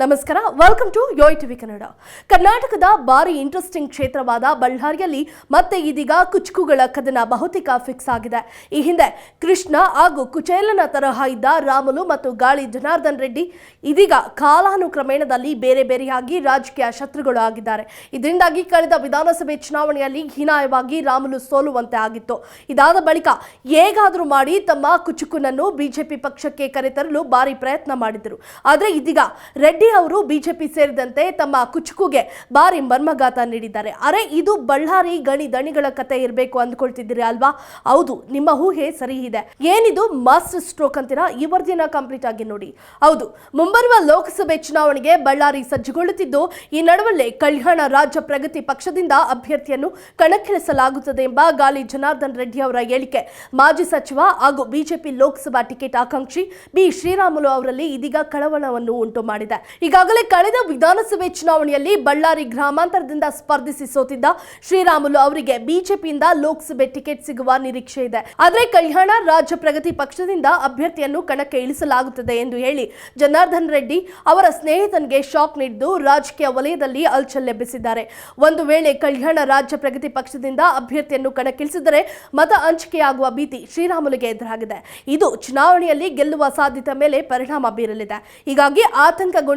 ನಮಸ್ಕಾರ welcome to Yoyo TV Kannada ಕರ್ನಾಟಕದ ಭಾರಿ ಇಂಟ್ರೆಸ್ಟಿಂಗ್ ಕ್ಷೇತ್ರವಾದ ಬಳ್ಳಾರಿಯಲ್ಲಿ ಮತ್ತೆ ಇದೀಗ ಕುಚುಕುಗಳ ಕದನ ಬಹುತೇಕ ಫಿಕ್ಸ್ ಆಗಿದೆ. ಈ ಹಿಂದೆ ಕೃಷ್ಣ ಹಾಗೂ ಕುಚೇಲನ ತರಹ ಇದ್ದ ರಾಮುಲು ಮತ್ತು ಗಾಳಿ ಜನಾರ್ದನ್ ರೆಡ್ಡಿ ಇದೀಗ ಕಾಲಾನುಕ್ರಮೇಣದಲ್ಲಿ ಬೇರೆ ಬೇರೆಯಾಗಿ ರಾಜಕೀಯ ಶತ್ರುಗಳು ಆಗಿದ್ದಾರೆ. ಇದರಿಂದಾಗಿ ಕಳೆದ ವಿಧಾನಸಭೆ ಚುನಾವಣೆಯಲ್ಲಿ ಹೀನಾಯವಾಗಿ ರಾಮುಲು ಸೋಲುವಂತೆ ಆಗಿತ್ತು. ಇದಾದ ಬಳಿಕ ಹೇಗಾದರೂ ಮಾಡಿ ತಮ್ಮ ಕುಚುಕುನನ್ನು ಬಿಜೆಪಿ ಪಕ್ಷಕ್ಕೆ ಕರೆತರಲು ಭಾರಿ ಪ್ರಯತ್ನ ಮಾಡಿದರು ಆದರೆ ಇದೀಗ ರೆಡ್ಡಿ ಅವರು ಬಿಜೆಪಿ ಸೇರಿದಂತೆ ತಮ್ಮ ಕುಚುಕುಗೆ ಭಾರಿ ಮರ್ಮಘಾತ ನೀಡಿದ್ದಾರೆ. ಅರೆ, ಇದು ಬಳ್ಳಾರಿ ಗಣಿ ದಣಿಗಳ ಕತೆ ಇರಬೇಕು ಅಂದ್ಕೊಳ್ತಿದ್ದೀರಿ ಅಲ್ವಾ? ಹೌದು, ನಿಮ್ಮ ಊಹೆ ಸರಿ ಇದೆ. ಏನಿದು ಮಾಸ್ಟರ್ ಸ್ಟ್ರೋಕ್ ಅಂತೀರಾ? ಈ ದಿನ ಕಂಪ್ಲೀಟ್ ಆಗಿ ನೋಡಿ. ಹೌದು, ಮುಂಬರುವ ಲೋಕಸಭೆ ಚುನಾವಣೆಗೆ ಬಳ್ಳಾರಿ ಸಜ್ಜುಗೊಳ್ಳುತ್ತಿದ್ದು, ಈ ನಡುವಲ್ಲೇ ಕಲ್ಯಾಣ ರಾಜ್ಯ ಪ್ರಗತಿ ಪಕ್ಷದಿಂದ ಅಭ್ಯರ್ಥಿಯನ್ನು ಕಣಕ್ಕಿಳಿಸಲಾಗುತ್ತದೆ ಎಂಬ ಗಾಲಿ ಜನಾರ್ದನ್ ರೆಡ್ಡಿ ಅವರ ಹೇಳಿಕೆ. ಮಾಜಿ ಸಚಿವ ಹಾಗೂ ಬಿಜೆಪಿ ಲೋಕಸಭಾ ಟಿಕೆಟ್ ಆಕಾಂಕ್ಷಿ ಬಿ. ಶ್ರೀರಾಮುಲು ಅವರಲ್ಲಿ ಇದೀಗ ಕಳವಳವನ್ನು ಉಂಟು ಮಾಡಿದೆ. ಈಗಾಗಲೇ ಕಳೆದ ವಿಧಾನಸಭೆ ಚುನಾವಣೆಯಲ್ಲಿ ಬಳ್ಳಾರಿ ಗ್ರಾಮಾಂತರದಿಂದ ಸ್ಪರ್ಧಿಸಿ ಸೋತಿದ್ದ ಶ್ರೀರಾಮುಲು ಅವರಿಗೆ ಬಿಜೆಪಿಯಿಂದ ಲೋಕಸಭೆ ಟಿಕೆಟ್ ಸಿಗುವ ನಿರೀಕ್ಷೆ ಇದೆ. ಆದರೆ ಕಲ್ಯಾಣ ರಾಜ್ಯ ಪ್ರಗತಿ ಪಕ್ಷದಿಂದ ಅಭ್ಯರ್ಥಿಯನ್ನು ಕಣಕ್ಕೆ ಇಳಿಸಲಾಗುತ್ತದೆ ಎಂದು ಹೇಳಿ ಜನಾರ್ದನ್ ರೆಡ್ಡಿ ಅವರ ಸ್ನೇಹಿತನಿಗೆ ಶಾಕ್ ನೀಡಿದ್ದು ರಾಜಕೀಯ ವಲಯದಲ್ಲಿ ಅಲ್ಚಲ್ಲೆಬ್ಬಿಸಿದ್ದಾರೆ ಒಂದು ವೇಳೆ ಕಲ್ಯಾಣ ರಾಜ್ಯ ಪ್ರಗತಿ ಪಕ್ಷದಿಂದ ಅಭ್ಯರ್ಥಿಯನ್ನು ಕಣಕ್ಕಿಳಿಸಿದರೆ ಮತ ಹಂಚಿಕೆಯಾಗುವ ಭೀತಿ ಶ್ರೀರಾಮುಲುಗೆ ಎದುರಾಗಿದೆ. ಇದು ಚುನಾವಣೆಯಲ್ಲಿ ಗೆಲ್ಲುವ ಸಾಧ್ಯತೆ ಮೇಲೆ ಪರಿಣಾಮ ಬೀರಲಿದೆ. ಹೀಗಾಗಿ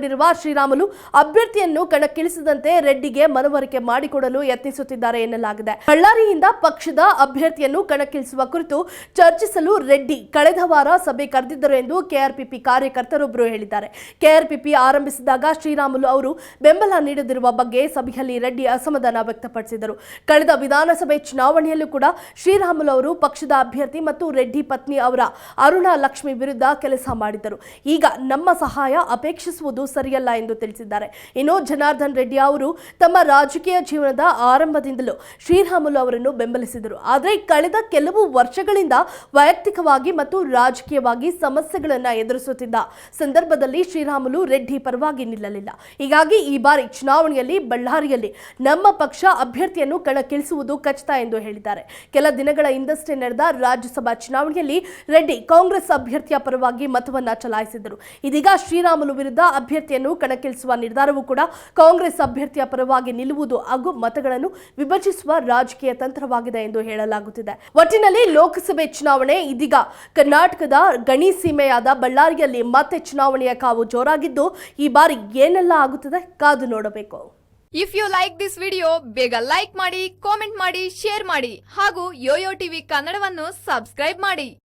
ಆತಂಕಗೊಂಡಿರುವ ಶ್ರೀರಾಮುಲು ಅಭ್ಯರ್ಥಿಯನ್ನು ಕಣಕ್ಕಿಳಿಸದಂತೆ ರೆಡ್ಡಿಗೆ ಮನವರಿಕೆ ಮಾಡಿಕೊಡಲು ಯತ್ನಿಸುತ್ತಿದ್ದಾರೆ ಎನ್ನಲಾಗಿದೆ. ಬಳ್ಳಾರಿಯಿಂದ ಪಕ್ಷದ ಅಭ್ಯರ್ಥಿಯನ್ನು ಕಣಕ್ಕಿಳಿಸುವ ಕುರಿತು ಚರ್ಚಿಸಲು ರೆಡ್ಡಿ ಕಳೆದ ವಾರ ಸಭೆ ಕರೆದಿದ್ದರು ಎಂದು ಕೆಆರ್ಪಿಪಿ ಕಾರ್ಯಕರ್ತರೊಬ್ಬರು ಹೇಳಿದ್ದಾರೆ. ಕೆಆರ್ಪಿಪಿ ಆರಂಭಿಸಿದಾಗ ಶ್ರೀರಾಮುಲು ಅವರು ಬೆಂಬಲ ನೀಡದಿರುವ ಬಗ್ಗೆ ಸಭೆಯಲ್ಲಿ ರೆಡ್ಡಿ ಅಸಮಾಧಾನ ವ್ಯಕ್ತಪಡಿಸಿದರು. ಕಳೆದ ವಿಧಾನಸಭೆ ಚುನಾವಣೆಯಲ್ಲೂ ಕೂಡ ಶ್ರೀರಾಮುಲು ಅವರು ಪಕ್ಷದ ಅಭ್ಯರ್ಥಿ ಮತ್ತು ರೆಡ್ಡಿ ಪತ್ನಿ ಅವರ ಅರುಣಾ ಲಕ್ಷ್ಮಿ ವಿರುದ್ಧ ಕೆಲಸ ಮಾಡಿದ್ದರು. ಈಗ ನಮ್ಮ ಸಹಾಯ ಅಪೇಕ್ಷಿಸುವುದು ಸರಿಯಲ್ಲ ಎಂದು ತಿಳಿಸಿದ್ದಾರೆ. ಇನ್ನು ಜನಾರ್ದನ್ ರೆಡ್ಡಿ ಅವರು ತಮ್ಮ ರಾಜಕೀಯ ಜೀವನದ ಆರಂಭದಿಂದಲೂ ಶ್ರೀರಾಮುಲು ಅವರನ್ನು ಬೆಂಬಲಿಸಿದರು. ಆದರೆ ಕಳೆದ ಕೆಲವು ವರ್ಷಗಳಿಂದ ವೈಯಕ್ತಿಕವಾಗಿ ಮತ್ತು ರಾಜಕೀಯವಾಗಿ ಸಮಸ್ಯೆಗಳನ್ನು ಎದುರಿಸುತ್ತಿದ್ದ ಸಂದರ್ಭದಲ್ಲಿ ಶ್ರೀರಾಮುಲು ರೆಡ್ಡಿ ಪರವಾಗಿ ನಿಲ್ಲಲಿಲ್ಲ. ಹೀಗಾಗಿ ಈ ಬಾರಿ ಚುನಾವಣೆಯಲ್ಲಿ ಬಳ್ಳಾರಿಯಲ್ಲಿ ನಮ್ಮ ಪಕ್ಷ ಅಭ್ಯರ್ಥಿಯನ್ನು ಕಣಕ್ಕಿಳಿಸುವುದು ಖಚಿತ ಎಂದು ಹೇಳಿದ್ದಾರೆ. ಕೆಲ ದಿನಗಳ ಹಿಂದಷ್ಟೇ ನಡೆದ ರಾಜ್ಯಸಭಾ ಚುನಾವಣೆಯಲ್ಲಿ ರೆಡ್ಡಿ ಕಾಂಗ್ರೆಸ್ ಅಭ್ಯರ್ಥಿಯ ಪರವಾಗಿ ಮತವನ್ನ ಚಲಾಯಿಸಿದರು. ಇದೀಗ ಶ್ರೀರಾಮುಲು ವಿರುದ್ಧ ಅಭ್ಯರ್ಥಿಯನ್ನು ಕಣಕ್ಕಿಳಿಸುವ ನಿರ್ಧಾರವೂ ಕೂಡ ಕಾಂಗ್ರೆಸ್ ಅಭ್ಯರ್ಥಿಯ ಪರವಾಗಿ ನಿಲ್ಲುವುದು ಹಾಗೂ ಮತಗಳನ್ನು ವಿಭಜಿಸುವ ರಾಜಕೀಯ ತಂತ್ರವಾಗಿದೆ ಎಂದು ಹೇಳಲಾಗುತ್ತಿದೆ. ಒಟ್ಟಿನಲ್ಲಿ ಲೋಕಸಭೆ ಚುನಾವಣೆ, ಇದೀಗ ಕರ್ನಾಟಕದ ಗಣಿ ಸೀಮೆಯಾದ ಬಳ್ಳಾರಿಯಲ್ಲಿ ಮತ್ತೆ ಚುನಾವಣೆಯ ಕಾವು ಜೋರಾಗಿದ್ದು, ಈ ಬಾರಿ ಏನೆಲ್ಲ ಆಗುತ್ತದೆ ಕಾದು ನೋಡಬೇಕು. If you like this video ಬೇಗ ಲೈಕ್ ಮಾಡಿ ಕಾಮೆಂಟ್ ಮಾಡಿ ಶೇರ್ ಮಾಡಿ ಹಾಗೂ ಯೋಯೋ ಟಿವಿ ಕನ್ನಡವನ್ನು ಸಬ್ಸ್ಕ್ರೈಬ್ ಮಾಡಿ.